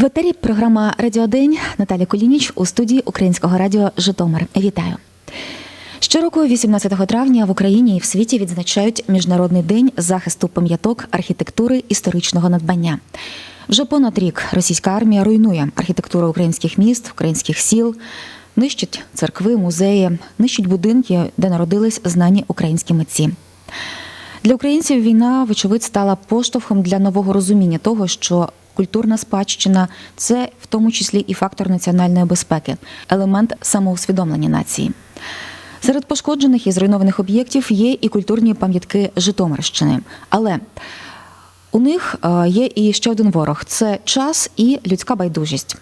В етері програма Радіодень Наталя Колініч у студії Українського радіо Житомир. Вітаю. Щороку, 18 травня, в Україні і в світі відзначають Міжнародний день захисту пам'яток архітектури історичного надбання. Вже понад рік російська армія руйнує архітектуру українських міст, українських сіл, нищить церкви, музеї, нищить будинки, де народились знані українські митці. Для українців війна, вочевидь, стала поштовхом для нового розуміння того, що культурна спадщина це в тому числі і фактор національної безпеки, елемент самоусвідомлення нації. Серед пошкоджених і зруйнованих об'єктів є і культурні пам'ятки Житомирщини. Але у них е, є і ще один ворог це час і людська байдужість.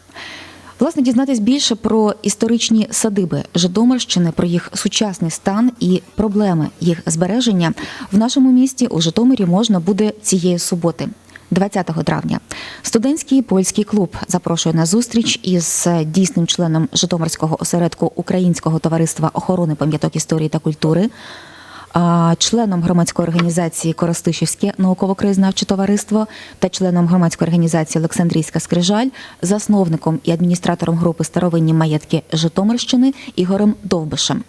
Власне, дізнатись більше про історичні садиби Житомирщини, про їх сучасний стан і проблеми їх збереження в нашому місті у Житомирі можна буде цієї суботи. 20 травня. Студентський польський клуб запрошує на зустріч із дійсним членом Житомирського осередку Українського товариства охорони пам'яток історії та культури, членом громадської організації Коростишівське науково-краєзнавче товариство та членом громадської організації Олександрійська Скрижаль, засновником і адміністратором групи старовинні маєтки Житомирщини Ігорем Довбишем.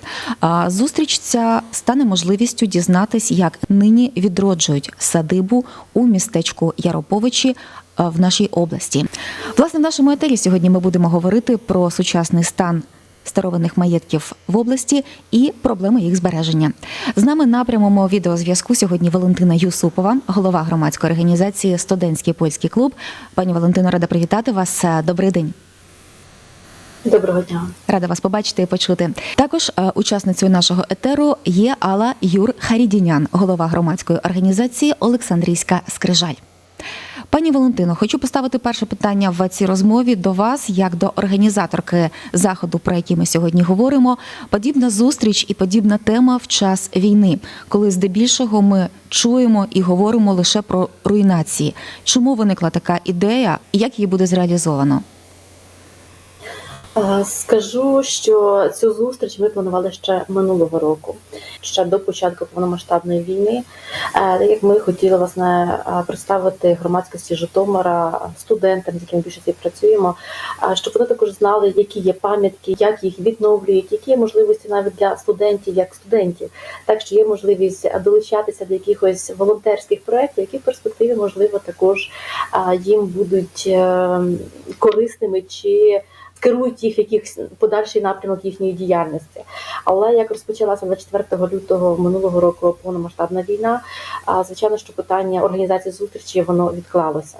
Зустріч ця стане можливістю дізнатись, як нині відроджують садибу у містечку Яроповичі в нашій області. Власне, в нашому етері сьогодні ми будемо говорити про сучасний стан старовинних маєтків в області і проблеми їх збереження. З нами на прямому відеозв'язку сьогодні Валентина Юсупова, голова громадської організації Студентський польський клуб. Пані Валентино, рада привітати вас. Добрий день. Доброго дня. Рада вас побачити і почути. Також е, учасницею нашого етеру є Алла Юр Харідінян, голова громадської організації Олександрійська Скрижаль. Пані Валентино, хочу поставити перше питання в цій розмові до вас, як до організаторки заходу, про який ми сьогодні говоримо. Подібна зустріч і подібна тема в час війни, коли здебільшого ми чуємо і говоримо лише про руйнації. Чому виникла така ідея і як її буде зреалізовано? Скажу, що цю зустріч ми планували ще минулого року, ще до початку повномасштабної війни. Е, Так як ми хотіли власне е, представити громадськості Житомира студентам, з якими більше працюємо, е, щоб вони також знали, які є пам'ятки, як їх відновлюють, які є можливості навіть для студентів, як студентів. Так що є можливість долучатися до якихось волонтерських проєктів, які в перспективі можливо також їм будуть корисними чи керують їх якихось подальший напрямок їхньої діяльності. Але як розпочалася 24 лютого минулого року повномасштабна війна, звичайно, що питання організації зустрічі воно відклалося.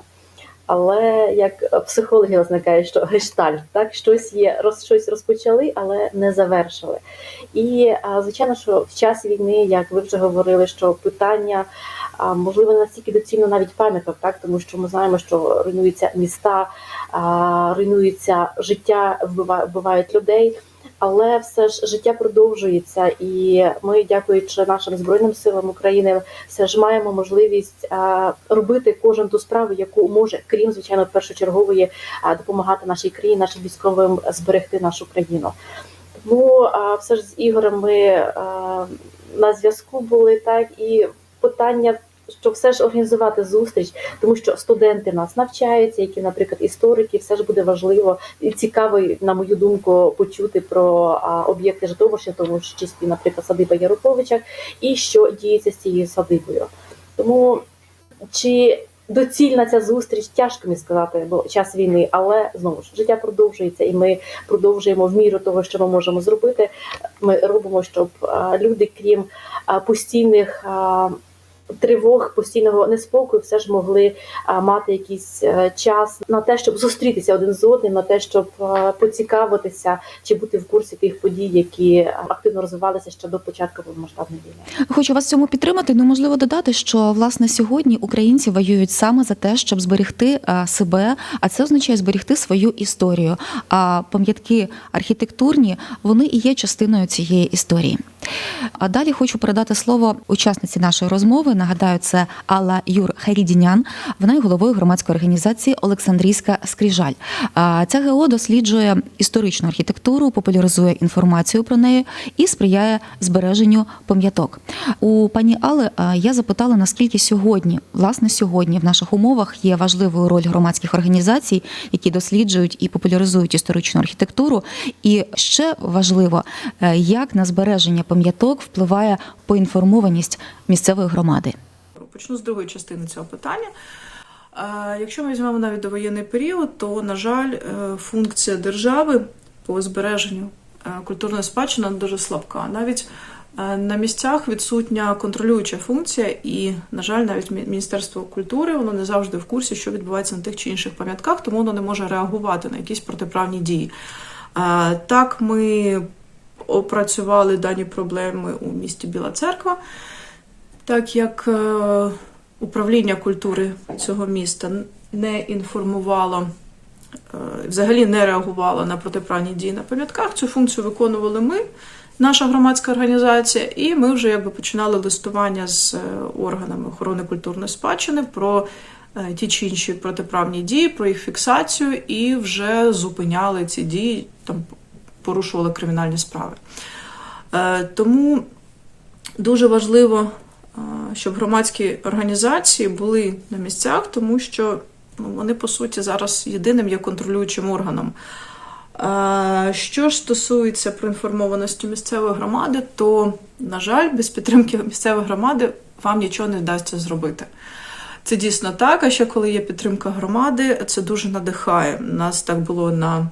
Але як психологи власне що гештальт, так щось є, роз щось розпочали, але не завершили. І звичайно, що в час війни, як ви вже говорили, що питання а, можливо настільки доцільно навіть пам'яток, так тому що ми знаємо, що руйнуються міста, а, руйнується життя, вбива- вбивають людей. Але все ж життя продовжується, і ми, дякуючи нашим збройним силам України, все ж маємо можливість робити кожен ту справу, яку може, крім звичайно, першочергової допомагати нашій країні, нашим військовим зберегти нашу країну. Тому все ж з Ігорем ми на зв'язку були так і питання. Що все ж організувати зустріч, тому що студенти нас навчаються, які, наприклад, історики, все ж буде важливо і цікаво, на мою думку, почути про об'єкти Житомирщини, тому що чисті, наприклад, садиба Яроповича, і що діється з цією садибою. Тому чи доцільна ця зустріч, тяжко мені сказати, бо час війни, але знову ж життя продовжується, і ми продовжуємо в міру того, що ми можемо зробити. Ми робимо, щоб люди, крім постійних. Тривог постійного неспокою все ж могли мати якийсь е, час на те, щоб зустрітися один з одним, на те, щоб е, поцікавитися чи бути в курсі тих подій, які активно розвивалися ще до початку повномасштабної війни. Хочу вас цьому підтримати. Ну можливо додати, що власне сьогодні українці воюють саме за те, щоб зберегти себе, а це означає зберегти свою історію. А пам'ятки архітектурні вони і є частиною цієї історії. А далі хочу передати слово учасниці нашої розмови. Нагадаю, це Алла Юр Харідінян. Вона є головою громадської організації Олександрійська Скрижаль. Ця ГО досліджує історичну архітектуру, популяризує інформацію про неї і сприяє збереженню пам'яток. У пані Алли я запитала, наскільки сьогодні, власне, сьогодні в наших умовах є важливою роль громадських організацій, які досліджують і популяризують історичну архітектуру. І ще важливо, е, як на збереження пам'яток впливає поінформованість місцевої громади. Почну з другої частини цього питання. Якщо ми візьмемо навіть довоєнний період, то, на жаль, е, функція держави по збереженню е, культурної спадщини дуже слабка. Навіть е, на місцях відсутня контролююча функція, і, на жаль, навіть Міністерство культури воно не завжди в курсі, що відбувається на тих чи інших пам'ятках, тому воно не може реагувати на якісь протиправні дії. Так, ми опрацювали дані проблеми у місті Біла Церква так як е, управління культури цього міста не інформувало, е, взагалі не реагувало на протиправні дії на пам'ятках, цю функцію виконували ми, наша громадська організація, і ми вже якби починали листування з е, органами охорони культурної спадщини про ті чи інші протиправні дії, про їх фіксацію, і вже зупиняли ці дії, там порушували кримінальні справи. Е, Тому дуже важливо, е, щоб громадські організації були на місцях, тому що ну, вони, по суті, зараз єдиним є контролюючим органом. Е, Що ж стосується проінформованості місцевої громади, то, на жаль, без підтримки місцевої громади вам нічого не вдасться зробити. Це дійсно так. А ще коли є підтримка громади, це дуже надихає. Нас так було на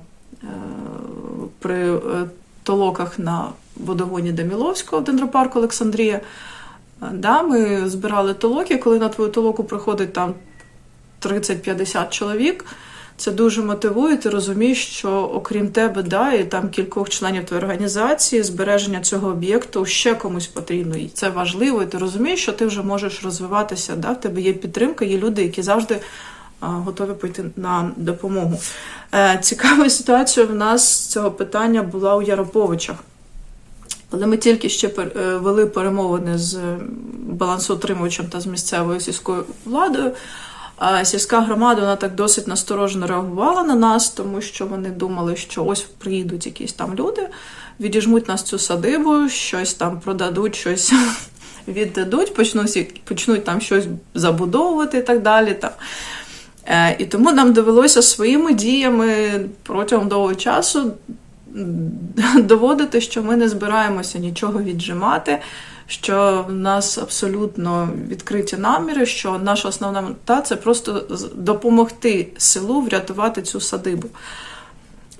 при е, толоках на водогоні Даміловського в дендропарку Олександрія. Е, Да, ми збирали толоки, коли на твою толоку приходить там 30-50 чоловік. Це дуже мотивує. Ти розумієш, що окрім тебе, да, і там кількох членів твоєї організації, збереження цього об'єкту ще комусь потрібно. І це важливо. І ти розумієш, що ти вже можеш розвиватися. Да? В тебе є підтримка, є люди, які завжди готові пойти на допомогу. Е, цікава ситуація в нас з цього питання була у Яроповичах. Коли ми тільки ще е, вели перемовини з балансоутримувачем та з місцевою сільською владою, сільська громада вона так досить насторожено реагувала на нас, тому що вони думали, що ось приїдуть якісь там люди, відіжмуть нас цю садибу, щось там продадуть, щось віддадуть, почнуть, почнуть там щось забудовувати і так далі. Там. Е, І тому нам довелося своїми діями протягом довгого часу доводити, що ми не збираємося нічого віджимати, що в нас абсолютно відкриті наміри, що наша основна мета це просто допомогти селу врятувати цю садибу.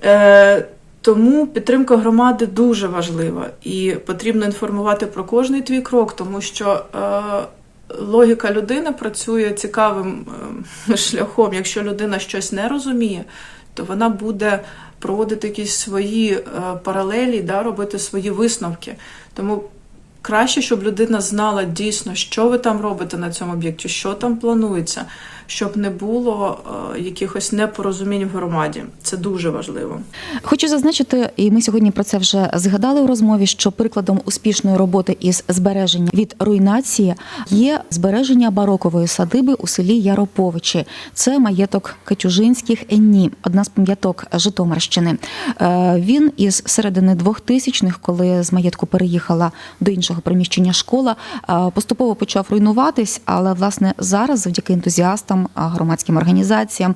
Е, тому підтримка громади дуже важлива і потрібно інформувати про кожний твій крок, тому що е, логіка людини працює цікавим е, шляхом. Якщо людина щось не розуміє, то вона буде проводити якісь свої е, паралелі, да, робити свої висновки. Тому краще, щоб людина знала дійсно, що ви там робите на цьому об'єкті, що там планується, щоб не було е, якихось непорозумінь в громаді. Це дуже важливо. Хочу зазначити, і ми сьогодні про це вже згадали у розмові. Що прикладом успішної роботи із збереження від руйнації є збереження барокової садиби у селі Яроповичі. Це маєток Катюжинських Енні, одна з пам'яток Житомирщини. Е, Він із середини 2000-х, коли з маєтку переїхала до іншого приміщення школа, е, поступово почав руйнуватись, але власне зараз, завдяки ентузіастам, а, громадським організаціям,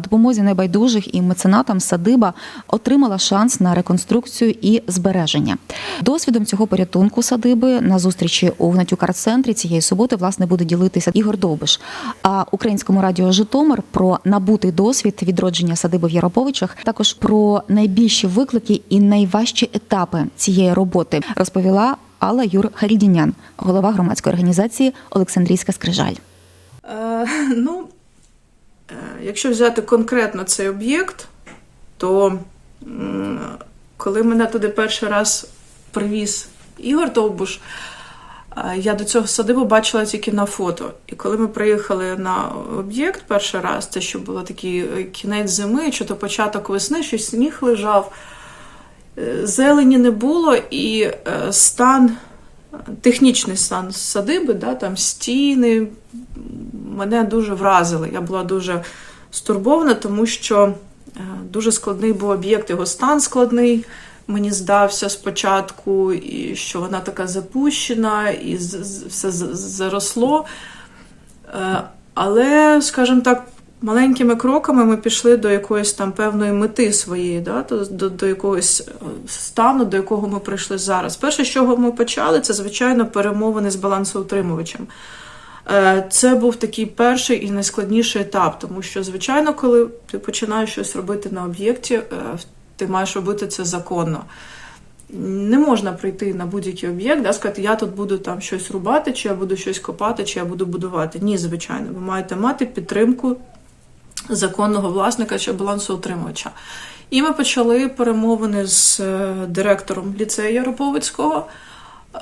допомозі небайдужих і меценатам садиба отримала шанс на реконструкцію і збереження. Досвідом цього порятунку садиби на зустрічі у Гнатюк арт-центрі цієї суботи власне буде ділитися Ігор Довбиш. А українському радіо Житомир про набутий досвід відродження садиби в Яроповичах, також про найбільші виклики і найважчі етапи цієї роботи розповіла Алла Юр Харідінян, голова громадської організації Олександрійська Скрижаль. Е, ну, е, якщо взяти конкретно цей об'єкт, то коли мене туди перший раз привіз Ігор Довбуш, е, я до цього садибу бачила тільки на фото. І коли ми приїхали на об'єкт перший раз, це ще було такий кінець зими, чи то початок весни, щось сніг лежав. Зелені не було, і стан, технічний стан садиби, да, там стіни мене дуже вразили. Я була дуже стурбована, тому що е, дуже складний був об'єкт, його стан складний. Мені здався спочатку, і що вона така запущена, і все заросло. Е, Але, скажімо так, маленькими кроками ми пішли до якоїсь там певної мети своєї, да? до, до, якогось е, стану, до якого ми прийшли зараз. Перше, з чого ми почали, це, звичайно, перемовини з балансоутримувачем. Е, Це був такий перший і найскладніший етап, тому що, звичайно, коли ти починаєш щось робити на об'єкті, е, ти маєш робити це законно. Не можна прийти на будь-який об'єкт, да, сказати, я тут буду там щось рубати, чи я буду щось копати, чи я буду будувати. Ні, звичайно, ви маєте мати підтримку законного власника чи балансоутримувача. І ми почали перемовини з е, директором ліцею Яроповицького. Е,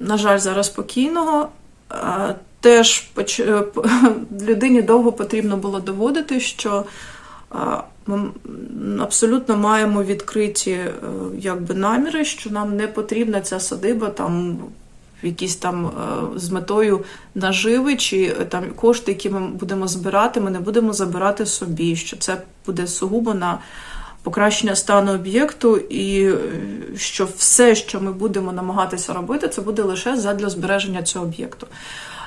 на жаль, зараз покійного. Е, теж людині довго потрібно було доводити, що ми абсолютно маємо відкриті якби, наміри, що нам не потрібна ця садиба там якісь там е, з метою наживи, чи е, там кошти, які ми будемо збирати, ми не будемо забирати собі, що це буде сугубо на покращення стану об'єкту, і е, що все, що ми будемо намагатися робити, це буде лише задля збереження цього об'єкту.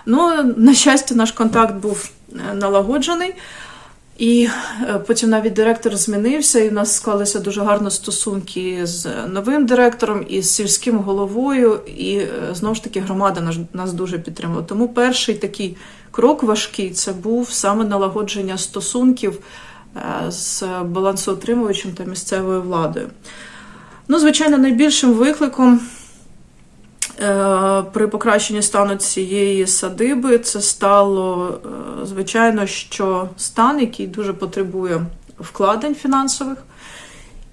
Ну, на щастя, наш контакт був налагоджений. І е, потім навіть директор змінився, і в нас склалися дуже гарно стосунки з новим директором і з сільським головою. І е, знову ж таки громада нас, дуже підтримала. Тому перший такий крок важкий це був саме налагодження стосунків е, з балансоутримувачем та місцевою владою. Ну, звичайно, найбільшим викликом При покращенні стану цієї садиби це стало, е, звичайно, що стан, який дуже потребує вкладень фінансових,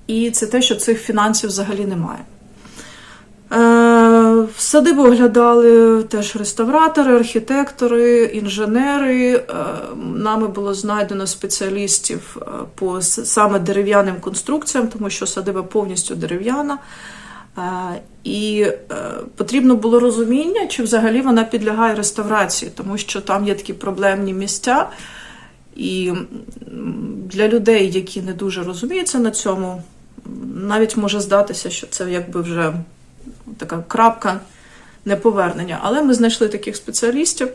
і це те, що цих фінансів взагалі немає. Е, садибу оглядали теж реставратори, архітектори, інженери. Е, Нами було знайдено спеціалістів е, по саме дерев'яним конструкціям, тому що садиба повністю дерев'яна. І е, потрібно було розуміння, чи взагалі вона підлягає реставрації, тому що там є такі проблемні місця. І для людей, які не дуже розуміються на цьому, навіть може здатися, що це якби вже така крапка неповернення. Але ми знайшли таких спеціалістів,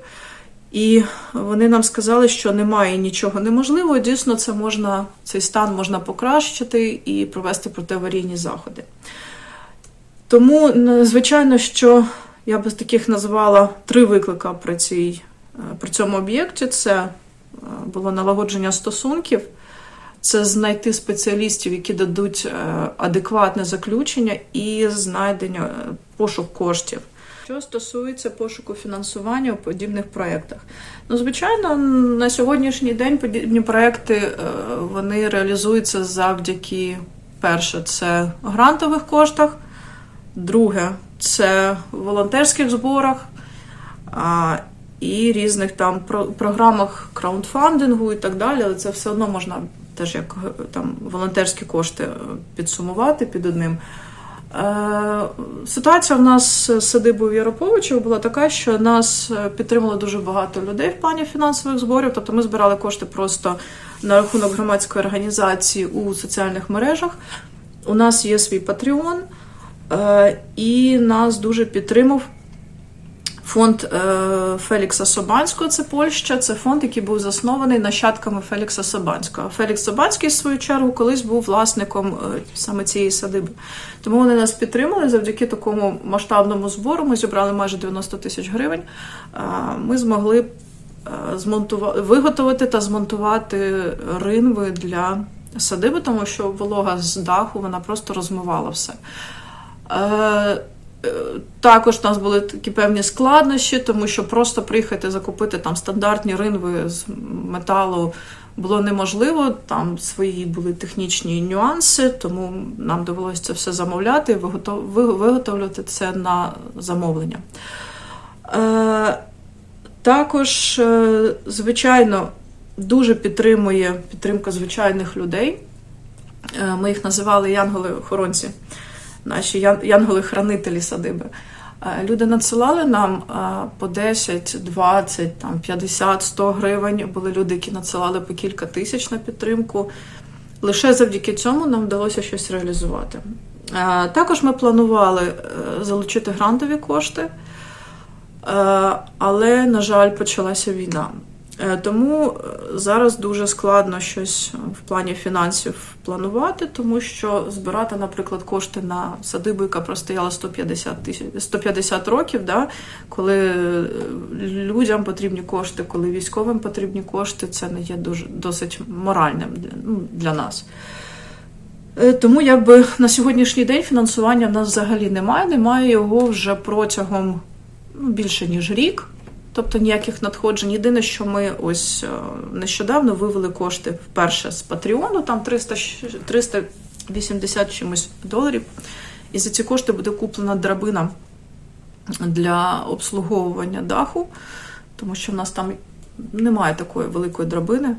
і вони нам сказали, що немає нічого неможливого. Дійсно, це можна, цей стан можна покращити і провести протиаварійні заходи. Тому, звичайно, що я би з таких назвала три виклика при, цій, е, при цьому об'єкті: це е, було налагодження стосунків, це знайти спеціалістів, які дадуть е, адекватне заключення і знайдення пошук коштів. Що стосується пошуку фінансування у подібних проєктах, ну звичайно, на сьогоднішній день подібні проєкти е, вони реалізуються завдяки перше, це грантових коштах. Друге це в волонтерських зборах а, і різних там про- програмах краундфандингу і так далі, але це все одно можна теж як е, там волонтерські кошти е, підсумувати під одним. Е, Ситуація в нас з садибою Яроповичів була така, що нас е, підтримало дуже багато людей в плані фінансових зборів. Тобто ми збирали кошти просто на рахунок громадської організації у соціальних мережах. У нас є свій е, і нас дуже підтримав фонд е, Фелікса Собанського, це Польща. Це фонд, який був заснований нащадками Фелікса Собанського. Фелікс Собанський, в свою чергу, колись був власником е, саме цієї садиби. Тому вони нас підтримали завдяки такому масштабному збору. Ми зібрали майже 90 тисяч гривень. Е, Ми змогли е, змонтувати, виготовити та змонтувати ринви для садиби, тому що волога з даху вона просто розмивала все. Е, е, Також у нас були такі певні складнощі, тому що просто приїхати закупити там стандартні ринви з металу було неможливо. Там свої були технічні нюанси, тому нам довелося це все замовляти і виготов- ви- виготовлювати це на замовлення. Е, Також, звичайно, дуже підтримує підтримка звичайних людей. Ми їх називали янголи-охоронці, наші ян- янголи-хранителі садиби. Е, Люди надсилали нам е, по 10, 20, там, 50, 100 гривень. Були люди, які надсилали по кілька тисяч на підтримку. Лише завдяки цьому нам вдалося щось реалізувати. Е, Також ми планували залучити грантові кошти, але, на жаль, почалася війна. Е, Тому е, зараз дуже складно щось в плані фінансів планувати, тому що збирати, наприклад, кошти на садибу, яка простояла 150 тисяч 150 років, да, коли е, людям потрібні кошти, коли військовим потрібні кошти, це не є дуже досить моральним для, ну, для нас. Тому якби на сьогоднішній день фінансування в нас взагалі немає. Немає його вже протягом ну, більше ніж рік. Тобто ніяких надходжень. Єдине, що ми ось е, нещодавно вивели кошти вперше з Патреону, там 300, 380 чимось доларів. І за ці кошти буде куплена драбина для обслуговування даху, тому що в нас там немає такої великої драбини.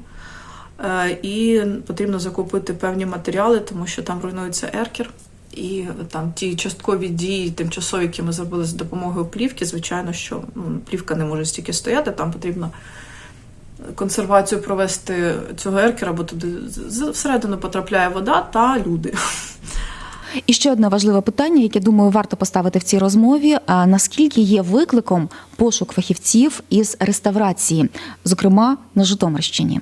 Е, І потрібно закупити певні матеріали, тому що там руйнується еркер. І там ті часткові дії, тимчасові, які ми зробили за допомогою плівки, звичайно, що ну, плівка не може стільки стояти, там потрібно консервацію провести цього еркера, бо туди з- всередину потрапляє вода та люди. І ще одне важливе питання, яке думаю, варто поставити в цій розмові: а наскільки є викликом пошук фахівців із реставрації, зокрема на Житомирщині?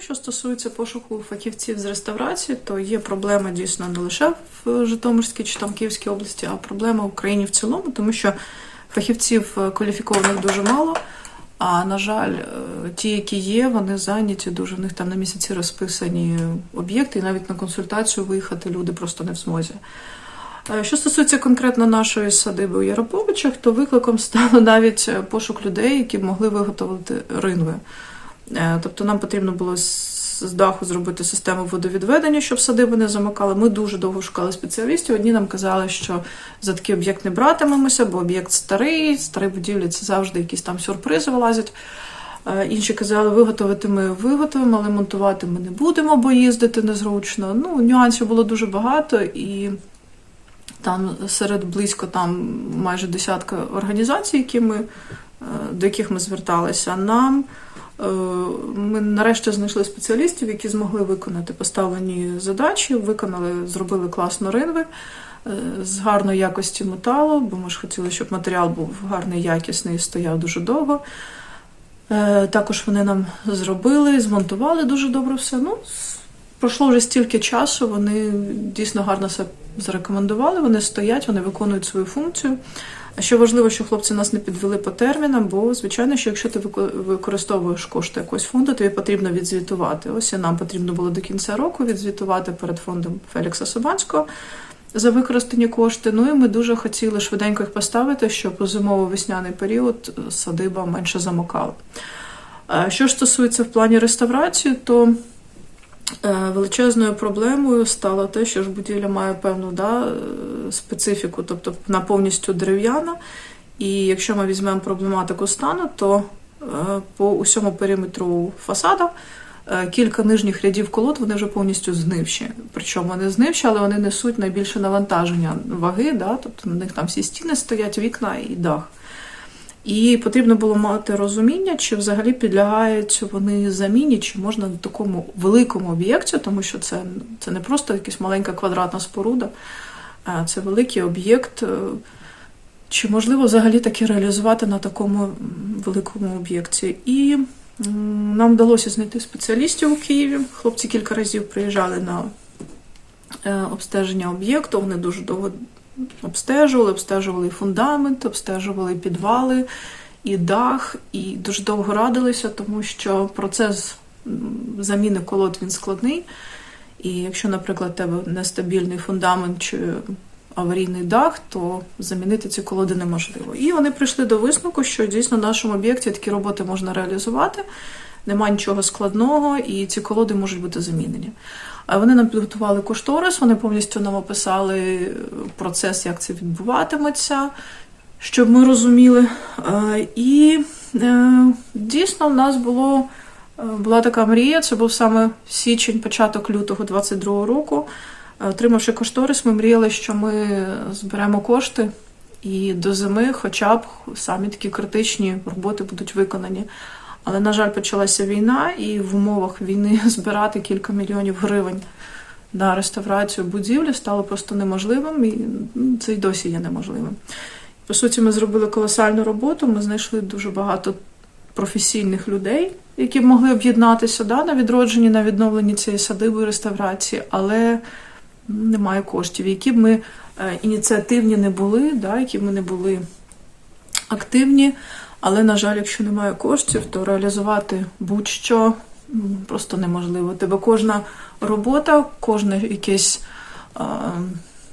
Що стосується пошуку фахівців з реставрації, то є проблема дійсно не лише в Житомирській чи там Київській області, а проблема в Україні в цілому, тому що фахівців е, кваліфікованих дуже мало. А на жаль, е, ті, які є, вони зайняті дуже. В них там на місяці розписані об'єкти, і навіть на консультацію виїхати люди просто не в змозі. Е, Що стосується конкретно нашої садиби у Яроповичах, то викликом стало навіть пошук людей, які б могли виготовити ринви. Е, Тобто нам потрібно було з даху зробити систему водовідведення, щоб садиби не замикали. Ми дуже довго шукали спеціалістів. Одні нам казали, що за такий об'єкт не братимемося, бо об'єкт старий, старі будівлі це завжди якісь там сюрпризи вилазять. Е, Інші казали, виготовити ми виготовимо, але монтувати ми не будемо, бо їздити незручно. Ну, нюансів було дуже багато, і там серед близько там майже десятка організацій, які ми, е, до яких ми зверталися. Нам ми нарешті знайшли спеціалістів, які змогли виконати поставлені задачі, виконали, зробили класно ринви е, з гарної якості металу, бо ми ж хотіли, щоб матеріал був гарний, якісний і стояв дуже довго. Е, Також вони нам зробили, змонтували дуже добре все. Ну, пройшло вже стільки часу, вони дійсно гарно себе зарекомендували, вони стоять, вони виконують свою функцію. Що важливо, що хлопці нас не підвели по термінам, бо, звичайно, що якщо ти використовуєш кошти якогось фонду, тобі потрібно відзвітувати. Ось і нам потрібно було до кінця року відзвітувати перед фондом Фелікса Собанського за використані кошти. Ну і ми дуже хотіли швиденько їх поставити, щоб у зимово-весняний період е, садиба менше замокала. Е, Що ж стосується в плані реставрації, то величезною проблемою стало те, що ж будівля має певну да, е, специфіку, тобто вона повністю дерев'яна. І якщо ми візьмемо проблематику стану, то е, по усьому периметру фасада е, кілька нижніх рядів колод вони вже повністю знивші. Причому вони знивші, але вони несуть найбільше навантаження ваги, да? тобто на них там всі стіни стоять, вікна і дах. І потрібно було мати розуміння, чи взагалі підлягають вони заміні, чи можна на такому великому об'єкті, тому що це, це не просто якась маленька квадратна споруда, а це великий об'єкт. е, Чи можливо взагалі таке реалізувати на такому великому об'єкті? І нам вдалося знайти спеціалістів у Києві. Хлопці кілька разів приїжджали на е, обстеження об'єкту. Вони дуже довго обстежували, обстежували фундамент, обстежували підвали, і дах, і дуже довго радилися, тому що процес заміни колод він складний. І якщо, наприклад, у тебе нестабільний фундамент чи аварійний дах, то замінити ці колоди неможливо. І вони прийшли до висновку, що дійсно в нашому об'єкті такі роботи можна реалізувати, нема нічого складного, і ці колоди можуть бути замінені. Вони нам підготували кошторис, вони повністю нам описали процес, як це відбуватиметься, щоб ми розуміли. Е, І е, дійсно в нас було Е, Була така мрія, це був саме січень, початок лютого 22-го року. Е, Отримавши кошторис, ми мріяли, що ми зберемо кошти і до зими хоча б самі такі критичні роботи будуть виконані. Але, на жаль, почалася війна, і в умовах війни збирати кілька мільйонів гривень на реставрацію будівлі стало просто неможливим, і ну, це й досі є неможливим. По суті, ми зробили колосальну роботу. Ми знайшли дуже багато професійних людей, які б могли об'єднатися да, на відродженні, на відновленні цієї садиби реставрації, але немає коштів, які б ми е, ініціативні не були, да, які б ми не були активні. Але, на жаль, якщо немає коштів, то реалізувати будь-що просто неможливо. Тебе кожна робота, кожне якесь е,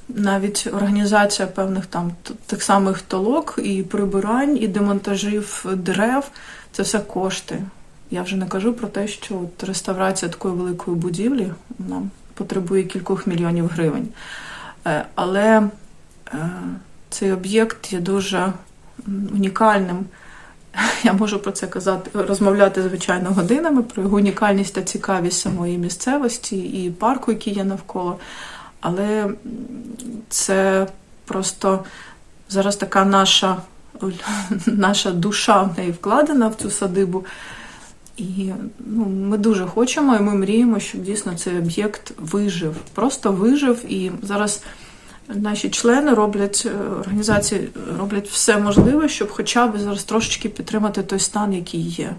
навіть організація певних там тих самих толок, і прибирань, і демонтажів дерев це все кошти. Я вже не кажу про те, що от реставрація такої великої будівлі нам потребує кількох мільйонів гривень. Е, Але е, цей об'єкт є дуже унікальним. Я можу про це казати, розмовляти звичайно годинами про його унікальність та цікавість самої місцевості і парку, який є навколо. Але це просто зараз така наша, наша душа в неї вкладена в цю садибу. І ну, ми дуже хочемо, і ми мріємо, щоб дійсно цей об'єкт вижив, просто вижив. І зараз наші члени роблять е, організації роблять все можливе, щоб хоча б зараз трошечки підтримати той стан, який є,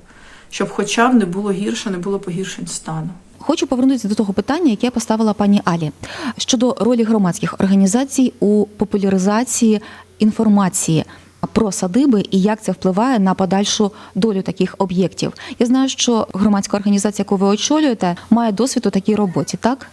щоб хоча б не було гірше, не було погіршень стану. Хочу повернутися до того питання, яке поставила пані Алі щодо ролі громадських організацій у популяризації інформації про садиби і як це впливає на подальшу долю таких об'єктів. Я знаю, що громадська організація, яку ви очолюєте, має досвід у такій роботі, так?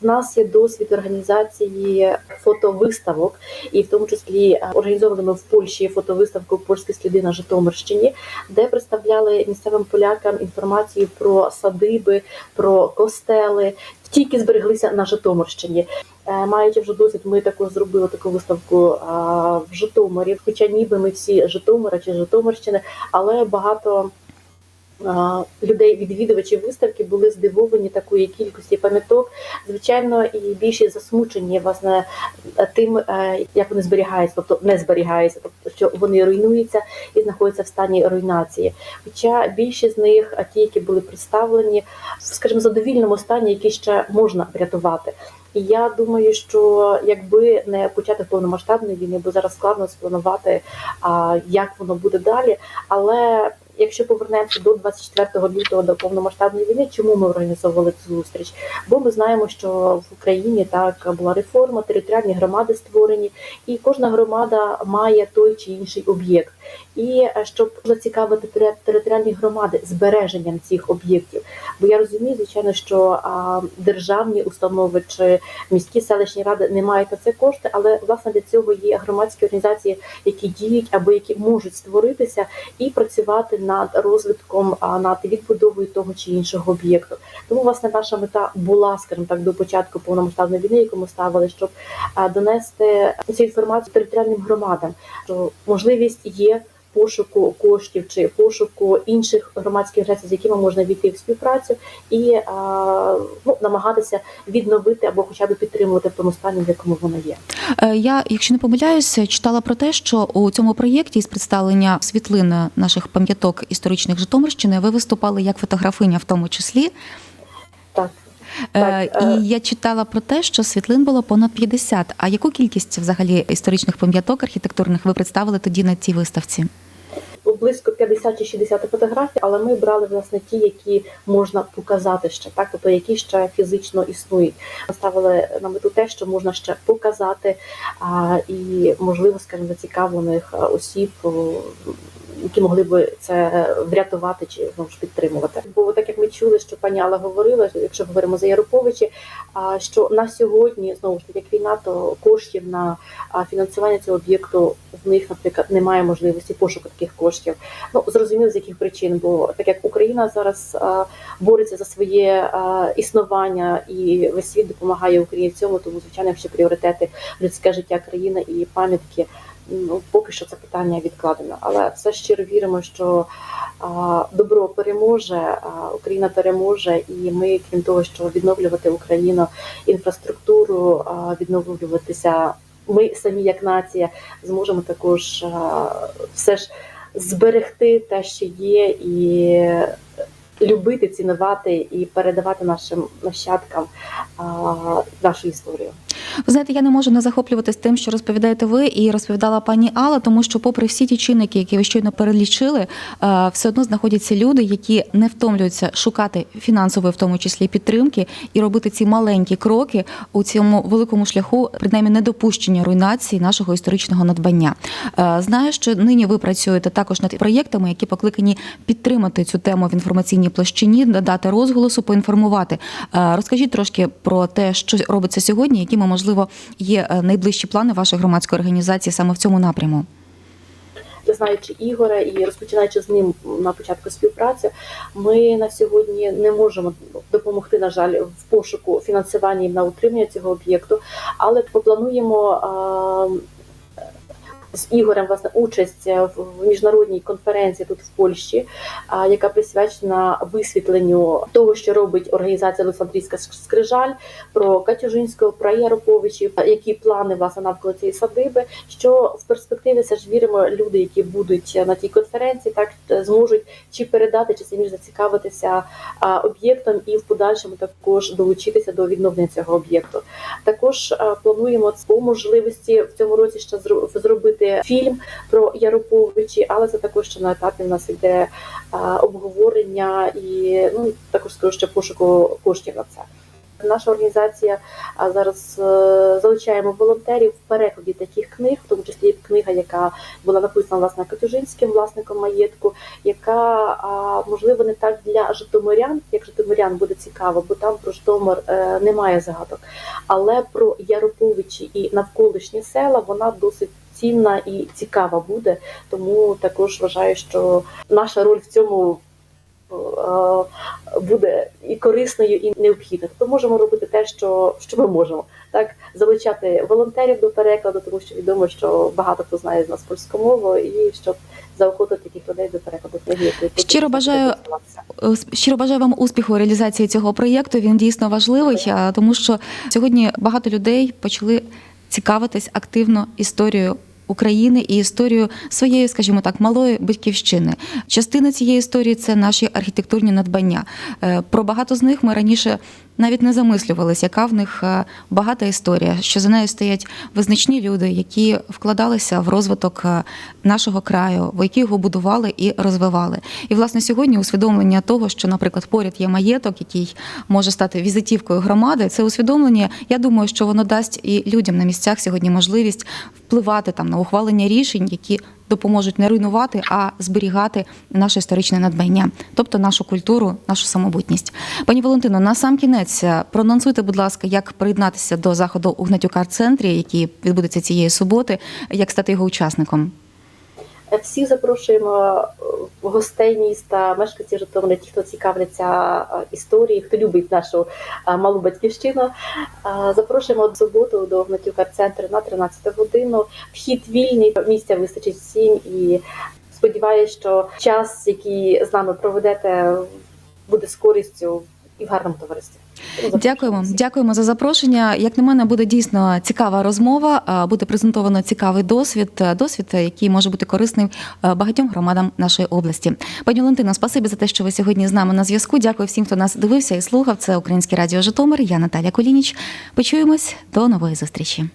В нас є досвід організації фотовиставок, і в тому числі е, організовували ми в Польщі фотовиставку Польські сліди на Житомирщині, де представляли місцевим полякам інформацію про садиби, про костели, тільки збереглися на Житомирщині. Е, Маючи вже досвід, ми також зробили таку виставку в Житомирі. Хоча ніби ми всі Житомира чи Житомирщини, але багато людей, відвідувачів виставки, були здивовані такої кількості пам'яток. Звичайно, і більше засмучені власне тим, е, як вони зберігаються, тобто не зберігаються, тобто що вони руйнуються і знаходяться в стані руйнації. Хоча більшість з них, а ті, які були представлені, в задовільному стані, які ще можна врятувати. І я думаю, що якби не початок повномасштабної війни, бо зараз складно спланувати, як воно буде далі. Але якщо повернемося до 24 лютого до повномасштабної війни, чому ми організовували цю зустріч? Бо ми знаємо, що в Україні так була реформа, територіальні громади створені, і кожна громада має той чи інший об'єкт. І е, щоб зацікавити територіальні громади збереженням цих об'єктів, бо я розумію, звичайно, що державні установи чи міські селищні ради не мають на це кошти, але власне для цього є громадські організації, які діють або які можуть створитися і працювати над розвитком, над відбудовою того чи іншого об'єкту. Тому власне наша мета була, скажімо так, до початку повномасштабної війни, яку ми ставили, щоб донести цю інформацію територіальним громадам, що можливість є. Пошуку коштів чи пошуку інших громадських організацій, з якими можна війти в співпрацю, і а, ну, намагатися відновити або хоча б підтримувати в тому стані, в якому воно є. Е, Я, якщо не помиляюся, читала про те, що у цьому проєкті з представлення світлин наших пам'яток історичних Житомирщини ви виступали як фотографиня, в тому числі. Так. Е, Так, е. І я читала про те, що світлин було понад 50. А яку кількість взагалі історичних пам'яток архітектурних ви представили тоді на цій виставці? Близько 50 чи 60 фотографій, але ми брали власне ті, які можна показати ще, так тобто які ще фізично існують. Ставили на мету те, що можна ще показати, а, і можливо, скажімо, зацікавлених осіб. Які могли би це врятувати чи знову ж підтримувати, бо так як ми чули, що пані Алла говорила, якщо говоримо за Яроповичі, а що на сьогодні знову ж таки як війна, то коштів на фінансування цього об'єкту в них, наприклад, немає можливості пошуку таких коштів. Ну зрозуміло з яких причин, бо так як Україна зараз бореться за своє існування і весь світ допомагає Україні в цьому, тому звичайно, якщо пріоритети людське життя країни і пам'ятки, ну, поки що це питання відкладено. Але все щиро віримо, що а, добро переможе, а, Україна переможе, і ми, крім того, що відновлювати Україну, інфраструктуру, а, відновлюватися. Ми самі, як нація, зможемо також а, все ж зберегти те, що є, і любити, цінувати і передавати нашим нащадкам а, нашу історію. Ви знаєте, я не можу не захоплюватись тим, що розповідаєте ви і розповідала пані Алла, тому що, попри всі ті чинники, які ви щойно перелічили, е, все одно знаходяться люди, які не втомлюються шукати фінансової, в тому числі підтримки, і робити ці маленькі кроки у цьому великому шляху, принаймні недопущення руйнації нашого історичного надбання. Е, Знаю, що нині ви працюєте також над проєктами, які покликані підтримати цю тему в інформаційній площині, додати розголосу, поінформувати. Е, Розкажіть трошки про те, що робиться сьогодні, якими можливо є е, найближчі плани вашої громадської організації саме в цьому напряму. знаючи Ігоря і розпочинаючи з ним на початку співпраці, ми на сьогодні не можемо допомогти, на жаль, в пошуку фінансування і на утримання цього об'єкту, але плануємо. З Ігорем власне участь в міжнародній конференції тут в Польщі, яка присвячена висвітленню того, що робить організація Олександрійська Скрижаль, про Катюжинського, про Яроповичів, які плани власне навколо цієї садиби. Що в перспективі все ж віримо, люди, які будуть на тій конференції, так зможуть чи передати, чи самі зацікавитися об'єктом і в подальшому також долучитися до відновлення цього об'єкту. Також плануємо по можливості в цьому році ще зро- зробити фільм про Яроповичі, але це також ще на етапі в нас йде обговорення і ну також скажу ще пошуку коштів на це. Наша організація зараз е, залучаємо волонтерів в перекладі таких книг, в тому числі книга, яка була написана власне Катюжинським власником маєтку, яка можливо не так для житомирян, як житомирян буде цікаво, бо там про Житомир е, немає згадок. Але про Яроповичі і навколишні села вона досить цінна і цікава буде. Тому також вважаю, що наша роль в цьому е, буде і корисною, і необхідною. Тобто можемо робити те, що, що ми можемо. Так, залучати волонтерів до перекладу, тому що відомо, що багато хто знає з нас польську мову, і щоб заохотити таких людей до перекладу книги, Щиро бажаю. Е, Щиро бажаю вам успіху у реалізації цього проєкту. Він дійсно важливий, тому що сьогодні багато людей почали цікавитись активно історією. України і історію своєї, скажімо так, малої батьківщини. Частина цієї історії це наші архітектурні надбання. Е, Про багато з них ми раніше навіть не замислювалися, яка в них е, багата історія, що за нею стоять визначні люди, які вкладалися в розвиток е, нашого краю, які його будували і розвивали. І власне сьогодні усвідомлення того, що, наприклад, поряд є маєток, який може стати візитівкою громади. Це усвідомлення. Я думаю, що воно дасть і людям на місцях сьогодні можливість впливати там на ухвалення рішень, які допоможуть не руйнувати, а зберігати наше історичне надбання, тобто нашу культуру, нашу самобутність. Пані Валентино, на сам кінець прононсуйте, будь ласка, як приєднатися до заходу у Гнатюк арт-центрі, який відбудеться цієї суботи, як стати його учасником. Всіх запрошуємо е, гостей міста, мешканців Житомира, ті, хто цікавляться е, історією, хто любить нашу е, малу батьківщину. Запрошуємо в суботу до Гнатюка центру на 13 годину. Вхід вільний, місця вистачить всім і сподіваюся, що час, який з нами проведете, буде з користю і в гарному товаристві. Дякуємо, дякуємо за запрошення. Як на мене, буде дійсно цікава розмова. а, Буде презентовано цікавий досвід, е, досвід, е, який може бути корисним е, багатьом громадам нашої області. Пані Валентина, спасибі за те, що ви сьогодні з нами на зв'язку. Дякую всім, хто нас дивився і слухав. Це Українське радіо Житомир. Я Наталя Колініч. Почуємось до нової зустрічі.